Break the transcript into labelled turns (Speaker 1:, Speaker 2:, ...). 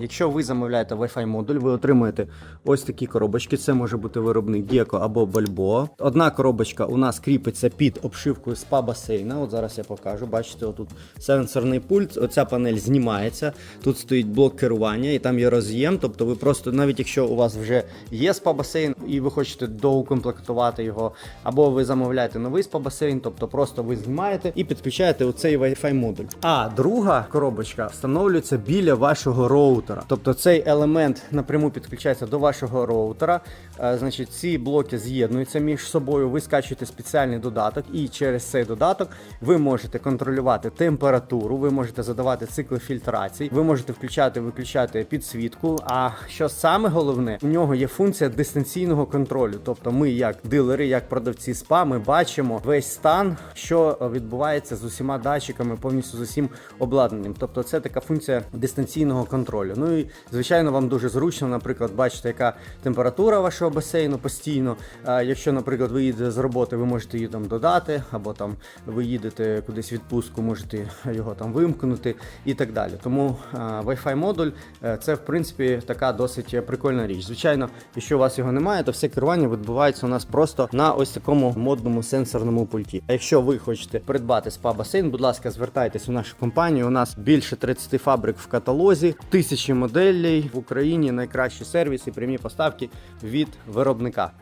Speaker 1: Якщо ви замовляєте Wi-Fi модуль, ви отримуєте ось такі коробочки. Це може бути виробник Gecko або Balboa. Одна коробочка у нас кріпиться під обшивкою спа басейна. От зараз я покажу. Бачите, отут сенсорний пульт. Оця панель знімається. Тут стоїть блок керування і там є роз'єм. Тобто ви просто, навіть якщо у вас вже є спа басейн і ви хочете доукомплектувати його, або ви замовляєте новий спа басейн, тобто просто ви знімаєте і підключаєте оцей Wi-Fi модуль. А друга коробочка встановлюється біля вашого роутера. Тобто цей елемент напряму підключається до вашого роутера. Е, Значить, ці блоки з'єднуються між собою. Ви скачуєте спеціальний додаток, і через цей додаток ви можете контролювати температуру, ви можете задавати цикли фільтрації, ви можете включати, виключати підсвітку. А що саме головне, у нього є функція дистанційного контролю. Тобто, ми, як дилери, як продавці спа, ми бачимо весь стан, що відбувається з усіма датчиками, повністю з усім обладнанням. Тобто, це така функція дистанційного контролю. Ну і звичайно, вам дуже зручно, наприклад, бачите, яка температура вашого басейну постійно. Якщо, наприклад, ви їдете з роботи, ви можете її там додати, або там ви їдете кудись відпустку, можете його там вимкнути і так далі. Тому Wi-Fi модуль е, це в принципі така досить прикольна річ. Звичайно, якщо у вас його немає, то все керування відбувається у нас просто на ось такому модному сенсорному пульті. А якщо ви хочете придбати спа басейн, будь ласка, звертайтесь у нашу компанію. У нас більше 30 фабрик в каталозі, тисячі моделей в Україні. Найкращі сервіси, прямі поставки від виробника.